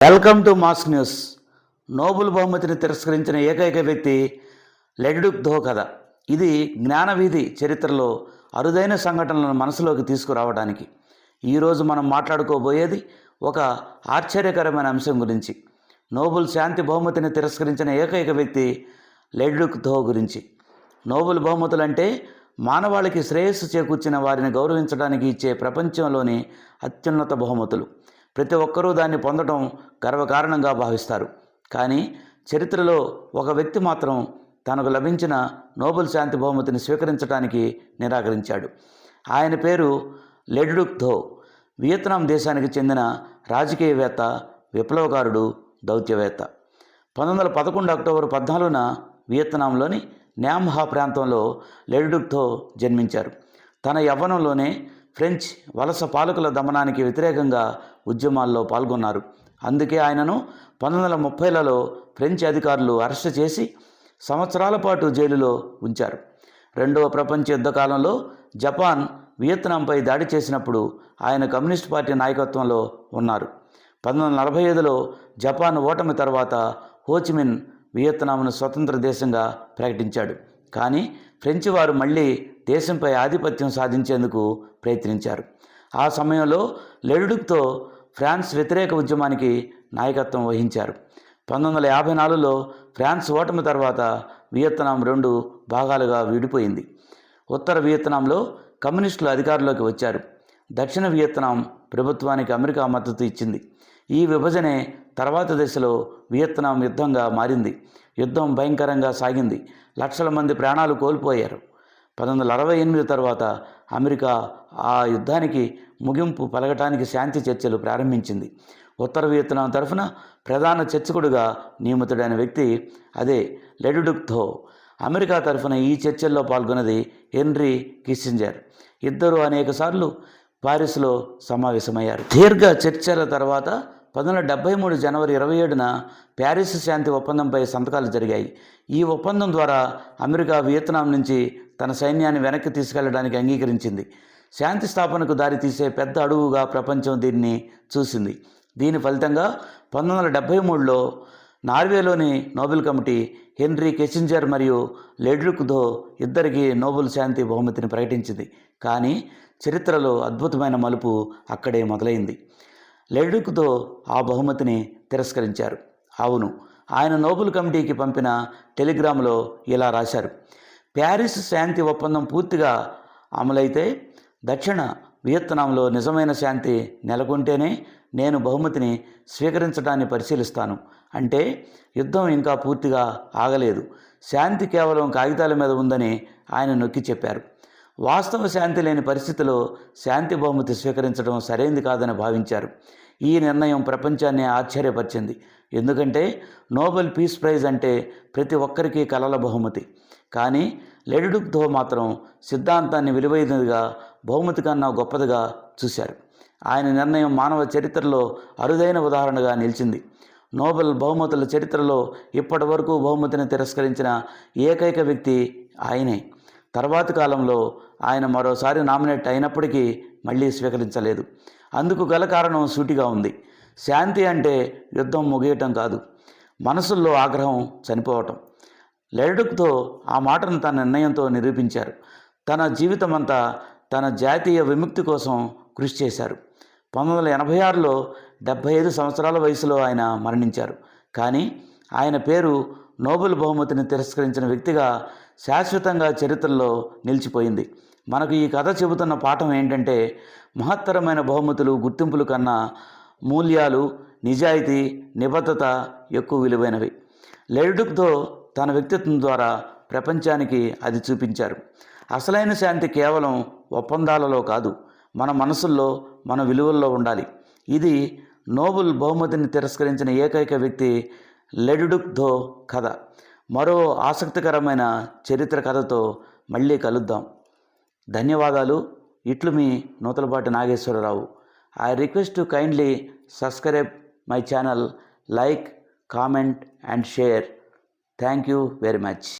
Welcome to Mask News. Nobel బహుమతిని తిరస్కరించిన ఏకైక వ్యక్తి లెడ్డుక్ ధో కథ ఇది జ్ఞానవీధి చరిత్రలో అరుదైన సంఘటనలను మనసులోకి తీసుకురావడానికి. ఈరోజు మనం మాట్లాడుకోబోయేది ఒక ఆశ్చర్యకరమైన అంశం గురించి. నోబుల్ శాంతి బహుమతిని తిరస్కరించిన ఏకైక వ్యక్తి లెడ్డుక్ ధో గురించి. నోబుల్ బహుమతులు అంటే మానవాళికి శ్రేయస్సు చేకూర్చిన వారిని గౌరవించడానికి ఇచ్చే ప్రపంచంలోని అత్యున్నత బహుమతులు. ప్రతి ఒక్కరూ దాన్ని పొందడం గర్వకారణంగా భావిస్తారు. కానీ చరిత్రలో ఒక వ్యక్తి మాత్రం తనకు లభించిన నోబెల్ శాంతి బహుమతిని స్వీకరించడానికి నిరాకరించాడు. ఆయన పేరు లెడ్డుక్ ధో. వియత్నాం దేశానికి చెందిన రాజకీయవేత్త విప్లవకారుడు దౌత్యవేత్త. పంతొమ్మిది వందల పదకొండు అక్టోబర్ పద్నాలుగున వియత్నాంలోని న్యామ్హా ప్రాంతంలో లెడ్డుక్తో జన్మించారు. తన యవ్వనంలోనే ఫ్రెంచ్ వలస పాలకుల దమనానికి వ్యతిరేకంగా ఉద్యమాల్లో పాల్గొన్నారు. అందుకే ఆయనను పంతొమ్మిది వందల ముప్పైలలో ఫ్రెంచ్ అధికారులు అరెస్ట్ చేసి సంవత్సరాల పాటు జైలులో ఉంచారు. రెండవ ప్రపంచ యుద్ధ కాలంలో జపాన్ వియత్నాంపై దాడి చేసినప్పుడు ఆయన కమ్యూనిస్ట్ పార్టీ నాయకత్వంలో ఉన్నారు. పంతొమ్మిది వందల నలభై ఐదులో జపాన్ ఓటమి తర్వాత హోచిమిన్ వియత్నాంను స్వతంత్ర దేశంగా ప్రకటించాడు. కానీ ఫ్రెంచ్ వారు మళ్ళీ దేశంపై ఆధిపత్యం సాధించేందుకు ప్రయత్నించారు. ఆ సమయంలో లెడుడుక్తో ఫ్రాన్స్ వ్యతిరేక ఉద్యమానికి నాయకత్వం వహించారు. పంతొమ్మిది వందల యాభై నాలుగులో ఫ్రాన్స్ ఓటమి తర్వాత వియత్నాం రెండు భాగాలుగా విడిపోయింది. ఉత్తర వియత్నాంలో కమ్యూనిస్టులు అధికారంలోకి వచ్చారు. దక్షిణ వియత్నాం ప్రభుత్వానికి అమెరికా మద్దతు ఇచ్చింది. ఈ విభజనే తర్వాత దశలో వియత్నాం యుద్ధంగా మారింది. యుద్ధం భయంకరంగా సాగింది. లక్షల మంది ప్రాణాలు కోల్పోయారు. పంతొమ్మిది వందల అరవై ఎనిమిది తర్వాత అమెరికా ఆ యుద్ధానికి ముగింపు పలకటానికి శాంతి చర్చలు ప్రారంభించింది. ఉత్తర వియత్నాం తరఫున ప్రధాన చర్చకుడుగా నియమితుడైన వ్యక్తి అదే లెడుడుక్థో అమెరికా తరఫున ఈ చర్చల్లో పాల్గొన్నది హెన్రీ కిస్సింజర్. ఇద్దరు అనేకసార్లు పారిస్లో సమావేశమయ్యారు. దీర్ఘ చర్చల తర్వాత పంతొమ్మిది వందల డెబ్బై మూడు జనవరి ఇరవై ఏడున ప్యారిస్ శాంతి ఒప్పందంపై సంతకాలు జరిగాయి. ఈ ఒప్పందం ద్వారా అమెరికా వియత్నాం నుంచి తన సైన్యాన్ని వెనక్కి తీసుకెళ్ళడానికి అంగీకరించింది. శాంతి స్థాపనకు దారితీసే పెద్ద అడుగుగా ప్రపంచం దీన్ని చూసింది. దీని ఫలితంగా పంతొమ్మిది వందల డెబ్బై మూడులో నార్వేలోని నోబెల్ కమిటీ హెన్రీ కెసింజర్ మరియు లెడ్లుక్దో ఇద్దరికి నోబెల్ శాంతి బహుమతిని ప్రకటించింది. కానీ చరిత్రలో అద్భుతమైన మలుపు అక్కడే మొదలైంది. లెడ్రుక్తో ఆ బహుమతిని తిరస్కరించారు. అవును ఆయన నోబుల్ కమిటీకి పంపిన టెలిగ్రామ్లో ఇలా రాశారు. ప్యారిస్ శాంతి ఒప్పందం పూర్తిగా అమలైతే దక్షిణ వియత్నాంలో నిజమైన శాంతి నెలకొంటేనే నేను బహుమతిని స్వీకరించడాన్ని పరిశీలిస్తాను. అంటే యుద్ధం ఇంకా పూర్తిగా ఆగలేదు. శాంతి కేవలం కాగితాల మీద ఉందని ఆయన నొక్కి చెప్పారు. వాస్తవ శాంతి లేని పరిస్థితిలో శాంతి బహుమతి స్వీకరించడం సరైంది కాదని భావించారు. ఈ నిర్ణయం ప్రపంచాన్ని ఆశ్చర్యపరిచింది. ఎందుకంటే నోబెల్ పీస్ ప్రైజ్ అంటే ప్రతి ఒక్కరికి కలల బహుమతి. కానీ లెడుడుక్తో మాత్రం సిద్ధాంతాన్ని విలువైనదిగా బహుమతి కన్నా గొప్పదిగా చూశారు. ఆయన నిర్ణయం మానవ చరిత్రలో అరుదైన ఉదాహరణగా నిలిచింది. నోబెల్ బహుమతుల చరిత్రలో ఇప్పటి వరకు బహుమతిని తిరస్కరించిన ఏకైక వ్యక్తి ఆయనే. తర్వాతి కాలంలో ఆయన మరోసారి నామినేట్ అయినప్పటికీ మళ్ళీ స్వీకరించలేదు. అందుకు గల కారణం సూటిగా ఉంది. శాంతి అంటే యుద్ధం ముగియటం కాదు. మనసుల్లో ఆగ్రహం చనిపోవటం. లెడక్తో ఆ మాటను తన నిర్ణయంతో నిరూపించారు. తన జీవితమంతా తన జాతీయ విముక్తి కోసం కృషి చేశారు. పంతొమ్మిది వందల ఎనభై ఆరులో డెబ్భై ఐదు సంవత్సరాల వయసులో ఆయన మరణించారు. కానీ ఆయన పేరు నోబెల్ బహుమతిని తిరస్కరించిన వ్యక్తిగా శాశ్వతంగా చరిత్రలో నిలిచిపోయింది. మనకు ఈ కథ చెబుతున్న పాఠం ఏంటంటే మహత్తరమైన బహుమతులు గుర్తింపులు కన్నా మూల్యాలు నిజాయితీ నిబద్ధత ఎక్కువ విలువైనవి. లెడుక్తో తన వ్యక్తిత్వం ద్వారా ప్రపంచానికి అది చూపించారు. అసలైన శాంతి కేవలం ఒప్పందాలలో కాదు మన మనసుల్లో మన విలువల్లో ఉండాలి. ఇది నోబుల్ బహుమతిని తిరస్కరించిన ఏకైక వ్యక్తి లెడుడుక్ ధో కథ. మరో ఆసక్తికరమైన చరిత్ర కథతో మళ్ళీ కలుద్దాం. ధన్యవాదాలు. ఇట్లు మీ Nuthalapati Nageswararao. I request to kindly subscribe my channel like comment and share. Thank you very much.